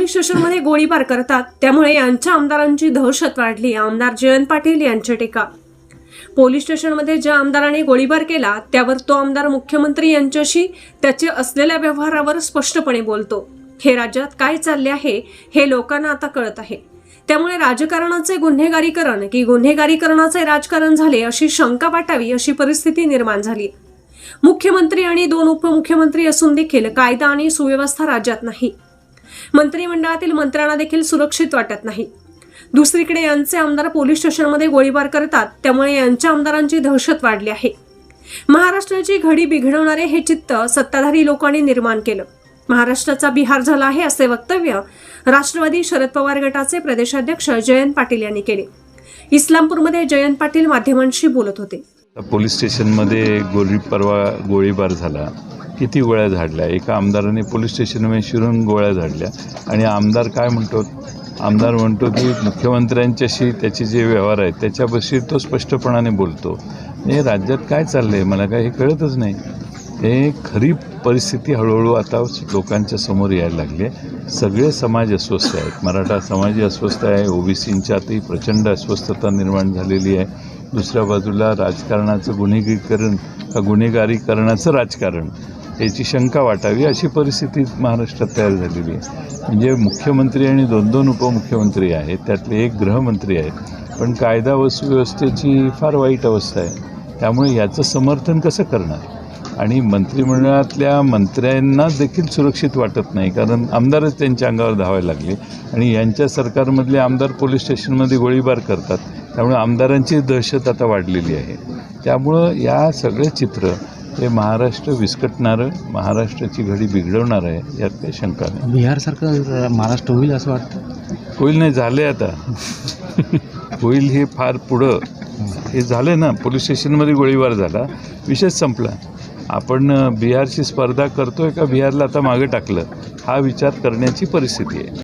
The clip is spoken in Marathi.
पोलीस स्टेशनमध्ये गोळीबार करतात. त्यामुळे यांच्या आमदारांची दहशत वाढली. आमदार जयंत पाटील यांची टीका. पोलीस स्टेशनमध्ये ज्या आमदाराने गोळीबार केला त्यावर तो आमदार मुख्यमंत्री यांच्याशी त्याचे असलेल्या व्यवहारावर स्पष्टपणे बोलतो. हे राज्यात काय चालले आहे हे लोकांना आता कळत आहे. त्यामुळे राजकारणाचे गुन्हेगारीकरण की गुन्हेगारीकरणाचे राजकारण झाले अशी शंका वाटावी अशी परिस्थिती निर्माण झाली. मुख्यमंत्री आणि दोन उपमुख्यमंत्री असून देखील कायदा आणि सुव्यवस्था राज्यात नाही. मंत्रिमंडळातील मंत्र्यांना देखील सुरक्षित वाटत नाही. दुसरीकडे यांचे आमदार पोलीस स्टेशनमध्ये गोळीबार करतात त्यामुळे यांच्या आमदारांची दहशत वाढली आहे. महाराष्ट्राची घडी बिघडवणारे हे चित्त सत्ताधारी लोकांनी निर्माण केलं. महाराष्ट्राचा बिहार झाला आहे असे वक्तव्य राष्ट्रवादी शरद पवार गटाचे प्रदेशाध्यक्ष जयंत पाटील यांनी केले. इस्लामपूरमध्ये जयंत पाटील माध्यमांशी बोलत होते. पोलीस स्टेशनमध्ये गोळी परवा गोळीबार झाला. किती गोळ्या झाडल्या? एका आमदाराने पोलीस स्टेशनमध्ये शिरून गोळ्या झाडल्या. आणि आमदार काय म्हणतो? आमदार म्हणतो की मुख्यमंत्र्यांच्याशी त्याचे जे व्यवहार आहेत त्याच्यापाशी तो स्पष्टपणाने बोलतो. हे राज्यात काय चाललं आहे मला काय हे कळतच नाही. हे खरी परिस्थिती हळूहळू आता लोकांच्या समोर यायला लागली आहे. सगळे समाज अस्वस्थ आहेत. मराठा समाजही अस्वस्थ आहे. ओबीसींच्यातही प्रचंड अस्वस्थता निर्माण झालेली आहे. दुसऱ्या बाजूला राजकारणाचं गुन्हेगारीकरण का गुन्हेगारीकरणाचं राजकारण. याची शंका वाटावी अशी परिस्थिती महाराष्ट्रात तयार झालेली आहे. म्हणजे मुख्यमंत्री आणि दोन दोन उपमुख्यमंत्री आहेत त्यातले एक गृहमंत्री आहेत. पण कायदा व सुव्यवस्थेची फार वाईट अवस्था आहे. त्यामुळे याचं समर्थन कसं करणार? आणि मंत्रिमंडळातल्या मंत्र्यांना देखील सुरक्षित वाटत नाही कारण आमदारच त्यांच्या अंगावर धावायला लागले. आणि यांच्या सरकारमधले आमदार पोलीस स्टेशनमध्ये गोळीबार करतात. त्यामुळे आमदारांची दहशत आता वाढलेली आहे. त्यामुळं या सगळे चित्र हे महाराष्ट्र विस्कटणारं महाराष्ट्राची घडी बिघडवणार आहे यात काही शंका नाही. बिहारसारखं महाराष्ट्र होईल असं वाटतं? होईल नाही झाले आता. होईल हे फार पुढं. हे झालं ना पोलीस स्टेशनमध्ये गोळीबार झाला. विषयच संपला. आपण अ, बिहारशी स्पर्धा करतोय का बिहारला आता मागं टाकलं? हा विचार करण्याची परिस्थिती आहे.